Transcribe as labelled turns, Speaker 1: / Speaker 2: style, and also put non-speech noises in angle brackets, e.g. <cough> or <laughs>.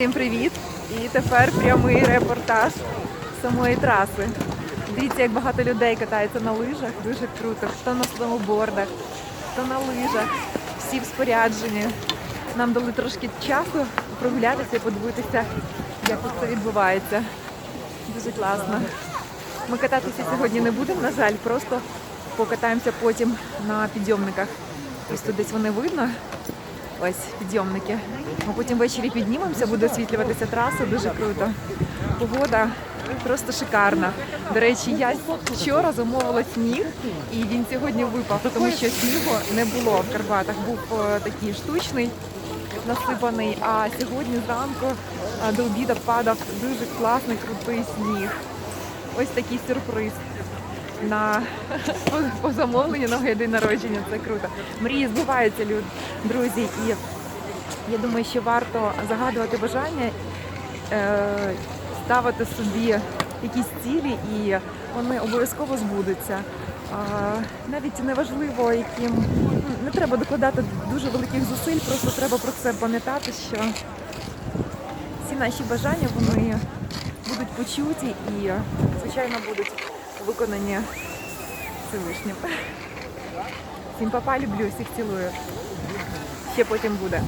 Speaker 1: Всім привіт! І тепер прямий репортаж самої траси. Дивіться, як багато людей катається на лижах, дуже круто. Хто на сноубордах, хто на лижах, всі в спорядженні. Нам дали трошки часу прогулятися і подивитися, як тут це відбувається. Дуже класно. Ми кататися сьогодні не будемо, на жаль, просто покатаємося потім на підйомниках. Ось тут десь вони видно. Ось підйомники. Ми потім ввечері піднімемося, буде освітлюватися траса, дуже круто. Погода просто шикарна. До речі, я вчора замовила сніг, і він сьогодні випав, тому що снігу не було в Карпатах. Був е, такий штучний, насипаний. А сьогодні зранку е, до обіду падав дуже класний, крутий сніг. Ось такий сюрприз на <laughs> по, замовленню на день народження. Це круто. Мрії збуваються, люд, друзі. І я думаю, що варто загадувати бажання, е, ставити собі якісь цілі, і вони обов'язково збудуться. Навіть неважливо, яким не треба докладати дуже великих зусиль, просто треба про це пам'ятати, що всі наші бажання вони будуть почуті і, звичайно, будуть виконані Всевишнім. Всім папа, люблю, всіх цілую. Ще потім буде.